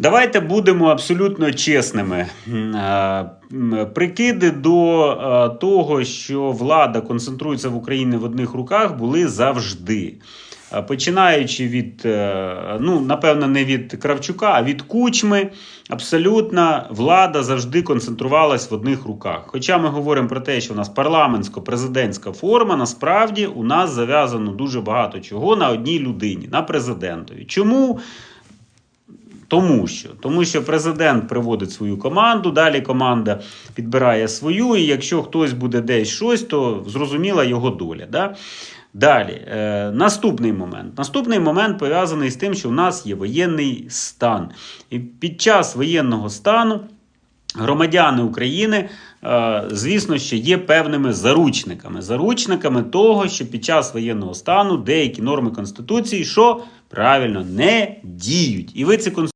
Давайте будемо абсолютно чесними. Е, Прикиди до е, того, що влада концентрується в Україні в одних руках, були завжди. Е, Починаючи від, ну, напевно, не від Кравчука, а від Кучми, абсолютно влада завжди концентрувалась в одних руках. Хоча ми говоримо про те, що у нас парламентсько-президентська форма, насправді у нас зав'язано дуже багато чого на одній людині, на президентові. Чому? Тому що, тому що президент приводить свою команду, далі команда підбирає свою, і якщо хтось буде десь щось, то зрозуміла його доля. Да? Далі, е, наступний момент. Наступний момент пов'язаний з тим, що в нас є воєнний стан. І під час воєнного стану громадяни України, е, звісно, що є певними заручниками. Заручниками того, що під час воєнного стану деякі норми Конституції, що правильно не діють. І ви ці конституції